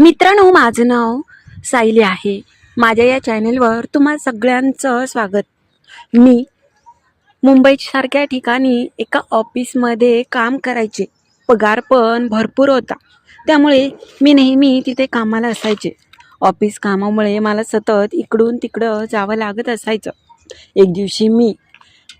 मित्रांनो माझं नाव सायली आहे. माझ्या या चॅनेलवर तुम्हा सगळ्यांचं स्वागत. मी मुंबईसारख्या ठिकाणी एका ऑफिसमध्ये काम करायचे. पगार पण भरपूर होता. त्यामुळे मी नेहमी तिथे कामाला असायचे. ऑफिस कामामुळे मला सतत इकडून तिकडं जावं लागत असायचं. एक दिवशी मी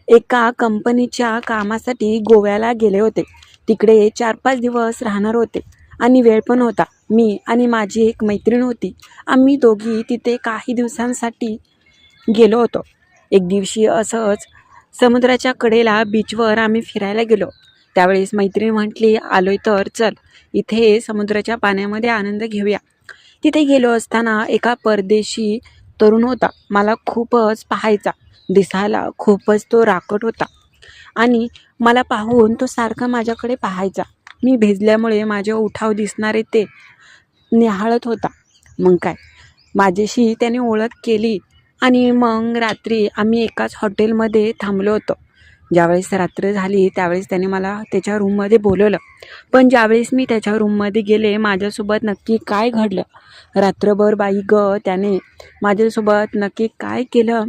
एका कंपनीच्या कामासाठी गोव्याला गेले होते. तिकडे चार पाच दिवस राहणार होते. आणि वेळ पण होता. मी आणि माझी एक मैत्रीण होती. आम्ही दोघी तिथे काही दिवसांसाठी गेलो होतो. एक दिवशी असंच समुद्राच्या कडेला बीचवर आम्ही फिरायला गेलो. त्यावेळेस मैत्रीण म्हटली आलोय तर चल इथे समुद्राच्या पाण्यामध्ये आनंद घेऊया. तिथे गेलो असताना एका परदेशी तरुण होता. मला खूपच पाहायचा. दिसायला खूपच तो राकट होता. आणि मला पाहून तो सारखा माझ्याकडे पाहायचा. मी भेजल्यामुळे माझे उठाव दिसणारे ते निहाळत होता. मग काय? माझ्याशी त्याने ओळख केली आणि मग रात्री आम्ही एकाच हॉटेलमध्ये थांबलो होतो. ज्यावेळेस रात्र झाली त्यावेळेस त्याने मला त्याच्या रूममध्ये बोलवलं. पण ज्यावेळेस मी त्याच्या रूममध्ये गेले माझ्यासोबत नक्की काय घडलं? रात्रभर बाई ग त्याने माझ्यासोबत नक्की काय केलं?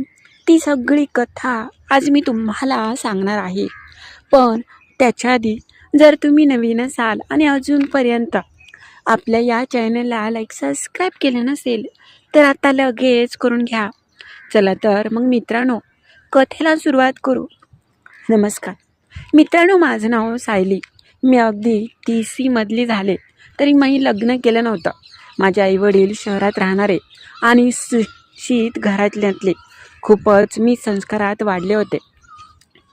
ती सगळी कथा आज मी तुम्हाला सांगणार आहे. पण त्याच्या आधी जर तुम्ही नवीन असाल आणि अजूनपर्यंत आपल्या या चॅनलला लाईक सबस्क्राईब केलं नसेल तर आता लगेच करून घ्या. चला तर मग मित्रांनो कथेला सुरुवात करू. नमस्कार. मित्रांनो माझं नाव सायली. मी अगदी ती सीमधली झाले तरी मी लग्न केलं नव्हतं. माझे आईवडील शहरात राहणारे आणि सुशीत घरातल्यातले. खूपच मी संस्कारात वाढले होते.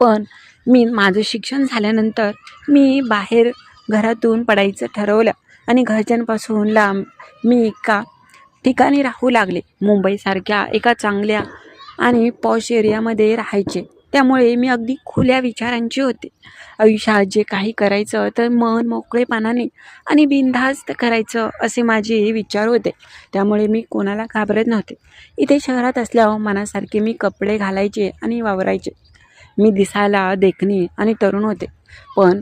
पण मी माझं शिक्षण झाल्यानंतर मी बाहेर घरातून पडायचं ठरवलं आणि घरच्यांपासून लांब मी एका ठिकाणी राहू लागले. मुंबईसारख्या एका चांगल्या आणि पॉश एरियामध्ये राहायचे. त्यामुळे मी अगदी खुल्या विचारांची होते. आयुष्यात जे काही करायचं तर मन मोकळेपणाने आणि बिनधास्त करायचं असे माझे विचार होते. त्यामुळे मी कोणाला घाबरत नव्हते. इथे शहरात असल्यावर मनासारखे मी कपडे घालायचे आणि वावरायचे. मी दिसायला देखणी आणि तरुण होते. पण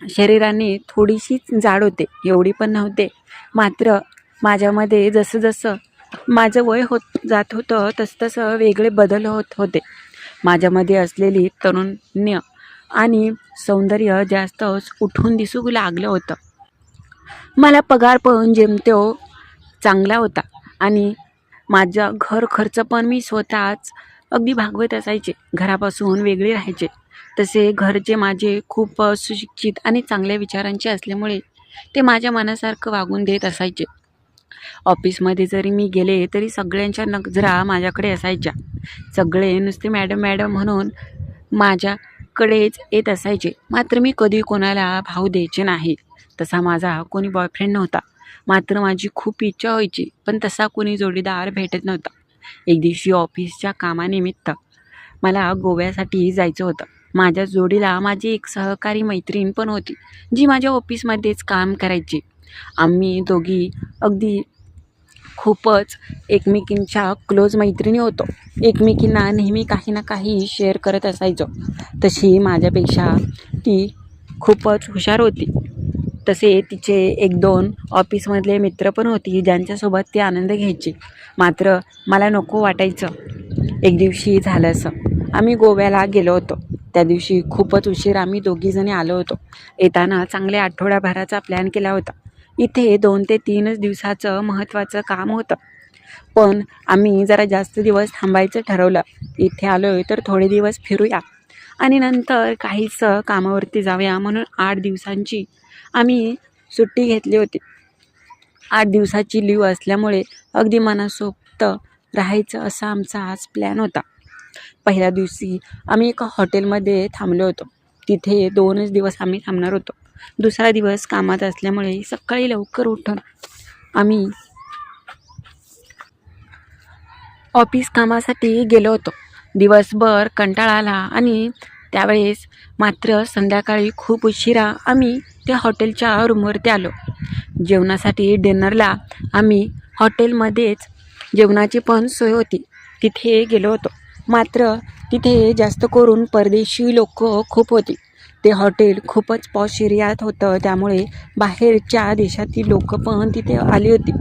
शरीराने थोडीशीच जाड होते. एवढी पण नव्हते. मात्र माझ्यामध्ये जसं जसं माझं वय होत जात होतं तसं तसं वेगळे बदल होत होते. माझ्यामध्ये असलेली तरुण्य आणि सौंदर्य जास्तच उठून दिसू लागलं होतं. मला पगार पण जेमतेव चांगला होता आणि माझा घर खर्च पण मी स्वतःच अगदी भागवत असायचे. घरापासून वेगळे राहायचे. तसे घरचे माझे खूप सुशिक्षित आणि चांगल्या विचारांचे असल्यामुळे ते माझ्या मनासारखं वागून देत असायचे. ऑफिसमध्ये जरी मी गेले तरी सगळ्यांच्या नजरा माझ्याकडे असायच्या. सगळे नुसते मॅडम मॅडम म्हणून माझ्याकडेच येत असायचे. मात्र मी कधी कोणाला भाव द्यायचे नाही. तसा माझा कोणी बॉयफ्रेंड नव्हता. मात्र माझी खूप इच्छा व्हायची पण तसा कोणी जोडीदार भेटत नव्हता. एक दिवशी ऑफिसच्या कामानिमित्त मला गोव्यासाठी जायचं होतं. माझ्या जोडीला माझी एक सहकारी मैत्रीण पण होती जी माझ्या ऑफिसमध्येच काम करायची. आम्ही दोघी अगदी खूपच एकमेकींच्या क्लोज मैत्रिणी होतो. एकमेकींना नेहमी काही ना काही शेअर करत असायचो. तशी माझ्यापेक्षा ती खूपच हुशार होती. तसे तिचे एक दोन ऑफिसमधले मित्र पण होती ज्यांच्यासोबत ती आनंद घ्यायची. मात्र मला नको वाटायचं. एक दिवशी झालं असं. आम्ही गोव्याला गेलो होतो. त्या दिवशी खूपच उशीर आम्ही दोघीजणी आलो होतो. येताना चांगल्या आठवड्याभराचा प्लॅन केला होता. इथे दोन ते तीनच दिवसाचं महत्त्वाचं काम होतं. पण आम्ही जरा जास्त दिवस थांबायचं ठरवलं. इथे आलो आहे तर थोडे दिवस फिरूया. आणि नंतर काहीच कामावरती जाऊया म्हणून आठ दिवसांची आम्ही सुट्टी घेतली होती. आठ दिवसाची लीव असल्यामुळे अगदी मनासोक्त राहायचं असा आमचा आज प्लॅन होता. पहिल्या दिवशी आम्ही एका हॉटेलमध्ये थांबलो होतो. तिथे दोनच दिवस आम्ही थांबणार होतो. दुसरा दिवस कामात असल्यामुळे सकाळी लवकर उठून आम्ही ऑफिस कामासाठी गेलो होतो. दिवसभर कंटाळा आला आणि त्यावेळेस मात्र संध्याकाळी खूप उशिरा आम्ही त्या हॉटेलच्या रूमवरती आलो. जेवणासाठी डिनरला आम्ही हॉटेलमध्येच जेवणाची पण सोय होती. तिथे गेलो होतो. मात्र तिथे जास्त करून परदेशी लोक खूप होती. ते हॉटेल खूपच पॉश एरियात होतं. त्यामुळे बाहेरच्या देशातील लोक पण तिथे आली होती.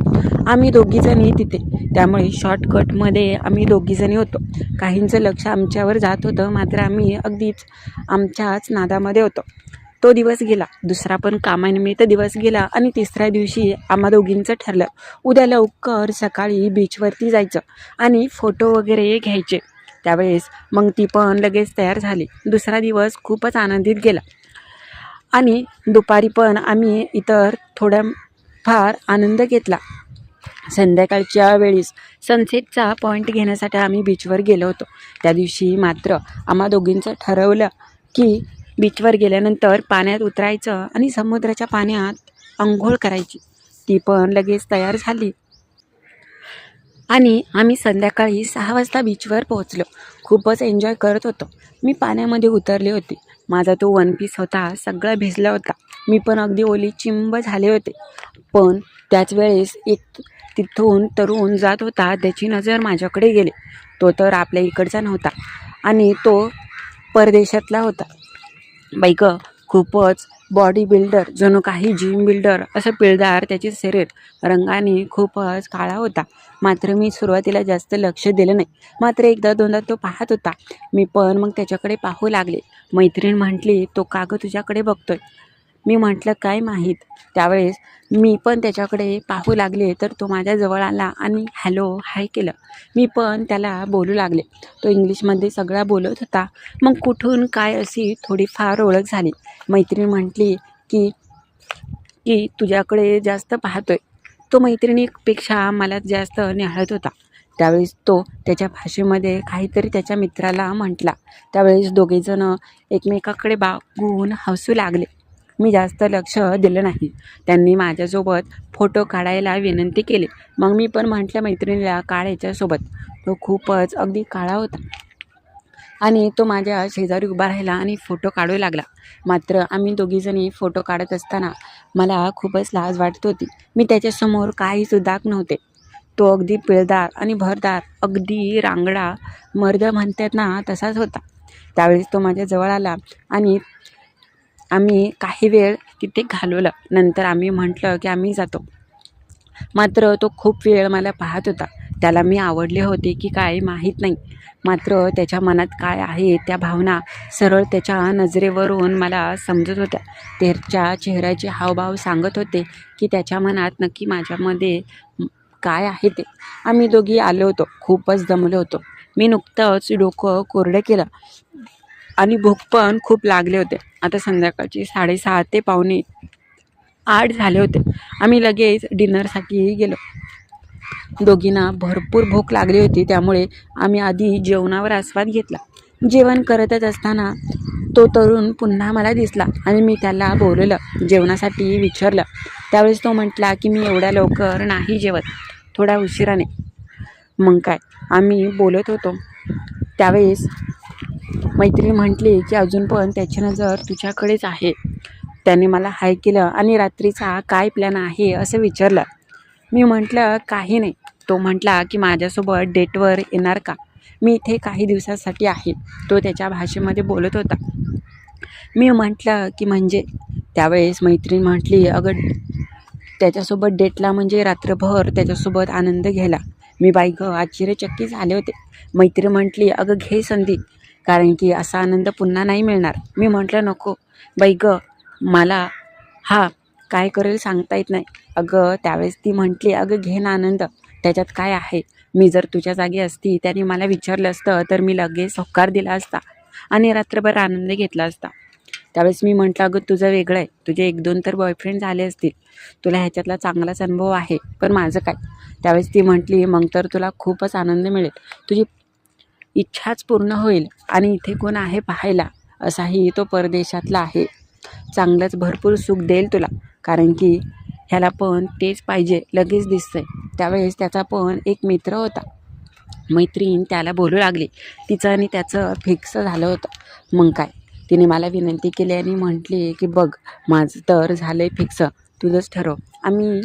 आम्ही दोघीजणी तिथे. त्यामुळे शॉर्टकटमध्ये आम्ही दोघीजणी होतो. काहींचं लक्ष आमच्यावर जात होतं. मात्र आम्ही अगदीच आमच्याच नादामध्ये होतो. तो दिवस गेला. दुसरा पण कामानिमित्त दिवस गेला आणि तिसऱ्या दिवशी आम्हा दोघींचं ठरलं. उद्या लवकर सकाळी बीचवरती जायचं आणि फोटो वगैरे घ्यायचे. त्यावेळेस मग ती पण लगेच तयार झाली. दुसरा दिवस खूपच आनंदित गेला. आणि दुपारी पण आम्ही इतर थोड्या फार आनंद घेतला. संध्याकाळच्या वेळेस सनसेटचा पॉईंट घेण्यासाठी आम्ही बीचवर गेलो होतो. त्या दिवशी मात्र आम्हा दोघींचं ठरवलं की बीचवर गेल्यानंतर पाण्यात उतरायचं आणि समुद्राच्या पाण्यात आंघोळ करायची. ती पण लगेच तयार झाली. आणि आम्ही संध्याकाळी सहा वाजता बीचवर पोहोचलो. खूपच एन्जॉय करत होतो. मी पाण्यामध्ये उतरले होते. माझा तो वन पीस होता सगळा भिजला होता. मी पण अगदी ओली चिंब झाले होते. पण त्याच वेळेस एक तिथून तरुण जात होता त्याची नजर माझ्याकडे गेली. तो तर आपल्या इकडचा नव्हता आणि तो परदेशातला होता. बाई गं खूपच बॉडी बिल्डर जणू काही जिम बिल्डर असं पिळदार त्याचे शरीर रंगाने खूपच काळा होता. मात्र मी सुरुवातीला जास्त लक्ष दिलं नाही. मात्र एकदा दोनदा तो पाहत होता. मी पण मग त्याच्याकडे पाहू लागले. मैत्रीण म्हटली तो कागद तुझ्याकडे बघतोय? मी म्हटलं काय माहीत? त्यावेळेस मी पण त्याच्याकडे पाहू लागले तर तो माझ्याजवळ आला आणि हॅलो हाय केलं. मी पण त्याला बोलू लागले. तो इंग्लिशमध्ये सगळा बोलत होता. मग कुठून काय अशी थोडीफार ओळख झाली. मैत्रीण म्हटली की की तुझ्याकडे जास्त पाहतोय. तो मैत्रिणीपेक्षा मला जास्त निहाळत होता. त्यावेळेस तो त्याच्या भाषेमध्ये काहीतरी त्याच्या मित्राला म्हटला. त्यावेळेस दोघेजणं एकमेकाकडे बागून हसू लागले. मी जास्त लक्ष दिलं नाही. त्यांनी माझ्यासोबत फोटो काढायला विनंती केली. मग मी पण म्हटलं मैत्रिणीला काढ याच्यासोबत. तो खूपच अगदी काळा होता. आणि तो माझ्या शेजारी उभा राहिला आणि फोटो काढू लागला. मात्र आम्ही दोघीजणी फोटो काढत असताना मला खूपच लाज वाटत होती. मी त्याच्यासमोर काहीसुद्धा नव्हते. तो अगदी पिळदार आणि भरदार अगदी रांगडा मर्द म्हणतात ना तसाच होता. त्यावेळेस तो माझ्याजवळ आला आणि आम्ही काही वेळ तिथे घालवलं. नंतर आम्ही म्हटलं की आम्ही जातो. मात्र तो खूप वेळ मला पाहत होता. त्याला मी आवडले होते की काय माहीत नाही. मात्र त्याच्या मनात काय आहे त्या भावना सरळ त्याच्या नजरेवरून मला समजत होत्या. त्याच्या चेहऱ्याचे हावभाव सांगत होते की त्याच्या मनात नक्की माझ्यामध्ये काय आहे ते. आम्ही दोघी आलो होतो. खूपच दमलो होतो. मी नुकतंच डोकं कोरडं केलं. आणि भूक पण खूप लागले होते. आता संध्याकाळची साडेसहा ते पावणे आठ झाले होते. आम्ही लगेच डिनरसाठी गेलो. दोघींना भरपूर भूक लागली होती त्यामुळे आम्ही आधी जेवणावर आस्वाद घेतला. जेवण करतच असताना तो तरुण पुन्हा मला दिसला आणि मी त्याला बोलवलं जेवणासाठी विचारलं. त्यावेळेस तो म्हटला की मी एवढ्या लवकर नाही जेवत. थोड्या उशिराने. मग काय? आम्ही बोलत होतो. त्यावेळेस मैत्रीण म्हटली की अजून पण त्याची नजर तुझ्याकडेच आहे. त्याने मला हाय केलं आणि रात्रीचा काय प्लॅन आहे असं विचारलं. मी म्हटलं काही नाही. तो म्हटला की माझ्यासोबत डेटवर येणार का? मी इथे काही दिवसासाठी आहे. तो त्याच्या भाषेमध्ये बोलत होता. मी म्हटलं की म्हणजे? त्यावेळेस मैत्रीण म्हटली अगं त्याच्यासोबत डेटला म्हणजे रात्रभर त्याच्यासोबत आनंद घ्यायला. मी बाई गं आश्चर्यचकित झाले होते. मैत्री म्हटली अगं घे संधी. कारण की असा आनंद पुन्हा नाही मिळणार. मी म्हटलं नको बाई गं मला हा काय करेल सांगता येत नाही. अगं त्यावेळेस ती म्हटली अगं घे ना आनंद. त्याच्यात काय आहे? मी जर तुझ्या जागी असती त्याने मला विचारलं असतं तर मी लगेच होकार दिला असता आणि रात्रभर आनंद घेतला असता. त्यावेळेस मी म्हटलं अगं तुझं वेगळं आहे. तुझे एक दोन तर बॉयफ्रेंड झाले असतील. तुला ह्याच्यातला चांगलाच अनुभव आहे पण माझं काय? त्यावेळेस ती म्हटली मग तर तुला खूपच आनंद मिळेल. तुझी इच्छाच पूर्ण होईल आणि इथे कोण आहे पाहायला असाही तो परदेशातला आहे. चांगलंच भरपूर सुख देईल तुला कारण की ह्याला पण तेच पाहिजे लगेच दिसतंय. त्यावेळेस त्याचा पण एक मित्र होता. मैत्रीण त्याला बोलू लागली. तिचं आणि त्याचं फिक्स झालं होतं. मग काय? तिने मला विनंती केली आणि म्हटली की बघ माझं तर झालं आहे फिक्स. तुझंच ठरव. आम्ही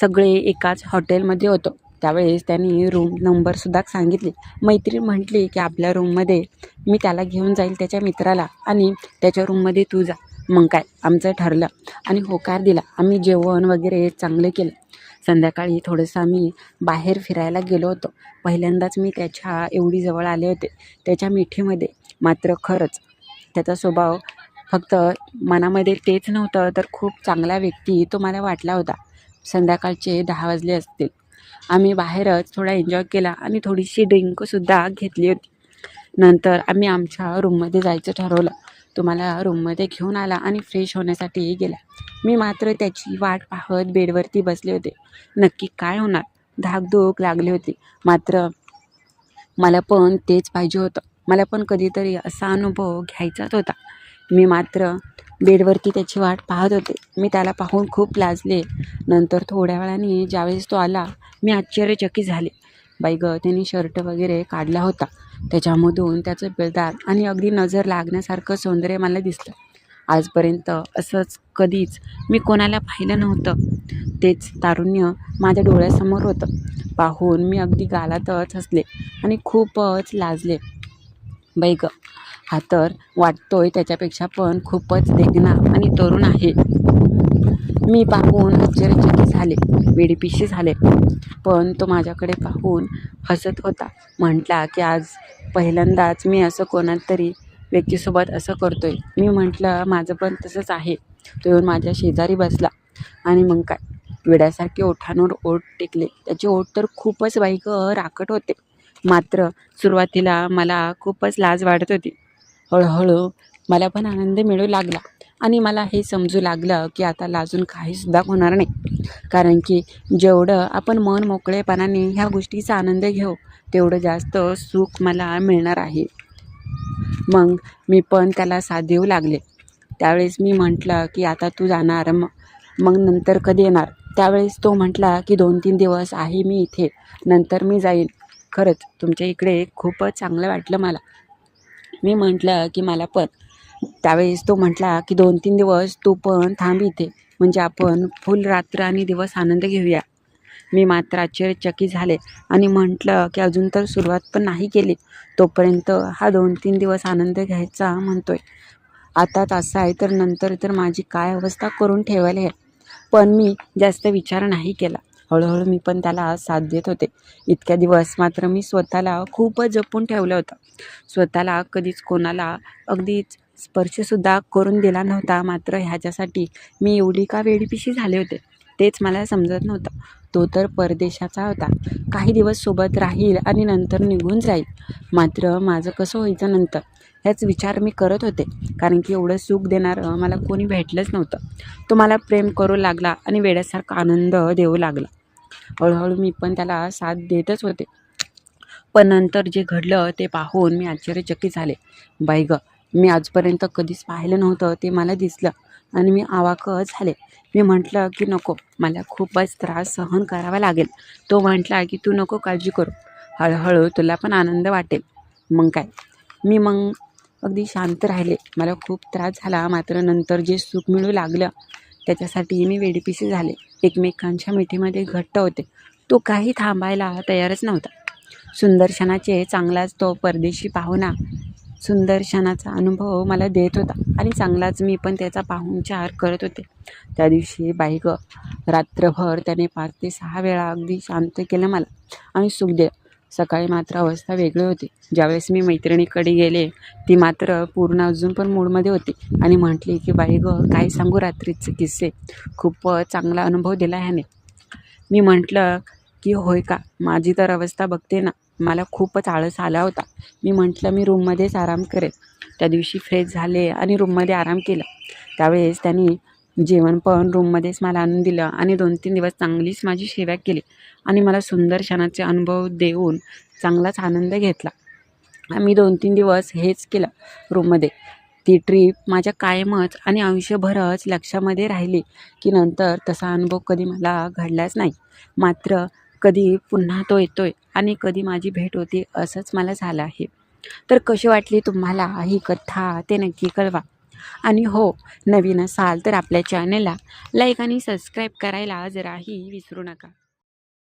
सगळे एकाच हॉटेलमध्ये होतो. त्यावेळेस त्यांनी रूम नंबरसुद्धा सांगितले. मैत्रीण म्हटली की आपल्या रूममध्ये मी त्याला घेऊन जाईल त्याच्या मित्राला आणि त्याच्या रूममध्ये तू जा. मग काय? आमचं ठरलं. आणि होकार दिला. आम्ही जेवण वगैरे चांगलं केलं. संध्याकाळी थोडंसं आम्ही बाहेर फिरायला गेलो होतो. पहिल्यांदाच मी त्याच्या एवढी जवळ आले होते. त्याच्या मिठीमध्ये. मात्र खरंच त्याचा स्वभाव फक्त मनामध्ये तेच नव्हतं तर खूप चांगला व्यक्ती तो मला वाटला होता. संध्याकाळचे दहा वाजले असतील. आम्ही बाहेरच थोडा एन्जॉय केला आणि थोडीशी ड्रिंकसुद्धा घेतली होती. नंतर आम्ही आमच्या रूममध्ये जायचं ठरवलं. तुम्हाला रूममध्ये घेऊन आला आणि फ्रेश होण्यासाठी गेला. मी मात्र त्याची वाट पाहत बेडवरती बसले होते. नक्की काय होणार? धाकधूक लागली होती. मात्र मला पण तेच पाहिजे होतं. मला पण कधीतरी असा अनुभव घ्यायचाच होता. मी मात्र बेडवरती त्याची वाट पाहत होते. मी त्याला पाहून खूप लाजले. नंतर थोड्या वेळाने ज्यावेळेस तो आला मी आश्चर्यचकित झाले. बाई गं त्यांनी शर्ट वगैरे काढला होता. त्याच्यामधून त्याचं बेदार आणि अगदी नजर लागण्यासारखं सौंदर्य मला दिसलं. आजपर्यंत असंच कधीच मी कोणाला पाहिलं नव्हतं. तेच तारुण्य माझ्या डोळ्यासमोर होतं. पाहून मी अगदी गालातच हसले आणि खूपच लाजले. बाई गं हा तर वाटतोय त्याच्यापेक्षा पण खूपच देखणा आणि तरुण आहे. मी पाहून आश्चर्यचकित झाले. वेडीपिशी झाले. पण तो माझ्याकडे पाहून हसत होता. म्हटला की आज पहिल्यांदाच मी असं कोणात तरी व्यक्तीसोबत असं करतोय. मी म्हटलं माझं पण तसंच आहे. तो येऊन माझ्या शेजारी बसला. आणि मग काय? वेड्यासारखे ओठांवर ओठ टेकले. त्याचे ओठ तर खूपच बाईक राखट होते. मात्र सुरुवातीला मला खूपच लाज वाटत होती. हळूहळू मला पण आनंद मिळू लागला. आणि मला हे समजू लागलं की आता लाजून काहीसुद्धा होणार नाही. कारण की जेवढं आपण मन मोकळेपणाने ह्या गोष्टीचा आनंद घेऊ तेवढं जास्त सुख मला मिळणार आहे. मग मी पण त्याला साथ देऊ लागले. त्यावेळेस मी म्हटलं की आता तू जाणार मग मग नंतर कधी येणार? त्यावेळेस तो म्हटला की दोन तीन दिवस आहे मी इथे नंतर मी जाईन. खरंच तुमच्या इकडे खूपच चांगलं वाटलं मला. मी म्हटलं की मला पण. त्यावेळेस तो म्हटला की दोन तीन दिवस तू पण थांब इथे. म्हणजे आपण फुल रात्र आणि दिवस आनंद घेऊया. मी मात्र आश्चर्यचकित झाले आणि म्हटलं की अजून तर सुरुवात पण नाही केली. तोपर्यंत हा दोन तीन दिवस आनंद घ्यायचा म्हणतोय. आता तसा आहे तर नंतर तर माझी काय अवस्था करून ठेवायला आहे पण मी जास्त विचार नाही केला. हळूहळू मी पण त्याला साथ देत होते. इतक्या दिवस मात्र मी स्वतःला खूपच जपून ठेवलं होतं. स्वतःला कधीच कोणाला अगदीच स्पर्शसुद्धा करून दिला नव्हता. मात्र ह्याच्यासाठी मी एवढी का वेडीपिशी झाले होते? तेच मला समजत नव्हतं. तो तर परदेशाचा होता. काही दिवस सोबत राहील आणि नंतर निघून जाईल. मात्र माझं कसं व्हायचं नंतर? ह्याच विचार मी करत होते. कारण की एवढं सुख देणारं मला कोणी भेटलंच नव्हतं. तो मला प्रेम करू लागला आणि वेड्यासारखा आनंद देऊ लागला. हळूहळू मी पण त्याला साथ देतच होते. पण नंतर जे घडलं ते पाहून मी आश्चर्यचकित झाले. बाई गं मी आजपर्यंत कधीच पाहिलं नव्हतं ते मला दिसलं आणि मी आवाकच झाले. मी म्हटलं की नको मला खूपच त्रास सहन करावा लागेल. तो म्हटला की तू नको काळजी करू. हळूहळू तुला पण आनंद वाटेल. मग काय? मी मग अगदी शांत राहिले. मला खूप त्रास झाला. मात्र नंतर जे सुख मिळू लागलं त्याच्यासाठी मी वेडीपिशी झाले. एकमेकांच्या मिठीमध्ये घट्ट होते. तो काही थांबायला तयारच नव्हता. सुंदरशनाचे चांगलाच तो परदेशी पाहुणा सुंदरशनाचा अनुभव मला देत होता आणि चांगलाच मी पण त्याचा पाहुणचार करत होते. त्या दिवशी बाईक रात्रभर त्याने पाच ते सहा वेळा अगदी शांत केलं मला. आणि सुख दिलं सकाळी मात्र अवस्था वेगळी होती. ज्यावेळेस मी मैत्रिणीकडे गेले ती मात्र पूर्ण अजून पण मूडमध्ये होती आणि म्हटली की बाई गं काय सांगू रात्रीचे किस्से? खूप चांगला अनुभव दिला ह्याने. मी म्हटलं की होय का? माझी तर अवस्था बघते ना. मला खूपच आळस आला होता. मी म्हटलं मी रूममध्येच आराम करेन. त्या दिवशी फ्रेश झाले आणि रूममध्ये आराम केला. त्यावेळेस त्यांनी जेवण पण रूममध्येच मला आणून दिलं आणि दोन तीन दिवस चांगलीच माझी सेवा केली आणि मला सुंदर क्षणाचे अनुभव देऊन चांगलाच आनंद घेतला. आम्ही दोन तीन दिवस हेच केलं रूममध्ये. ती ट्रीप माझ्या कायमच आणि आयुष्यभरच लक्षामध्ये राहिली की नंतर तसा अनुभव कधी मला घडलाच नाही. मात्र कधी पुन्हा तो येतोय आणि कधी माझी भेट होती असंच मला झालं आहे. तर कशी वाटली तुम्हाला ही कथा ते नक्की कळवा. आणि हो नवीन असाल तर आपल्या चॅनलला लाईक आणि सबस्क्राईब करायला जराही विसरू नका.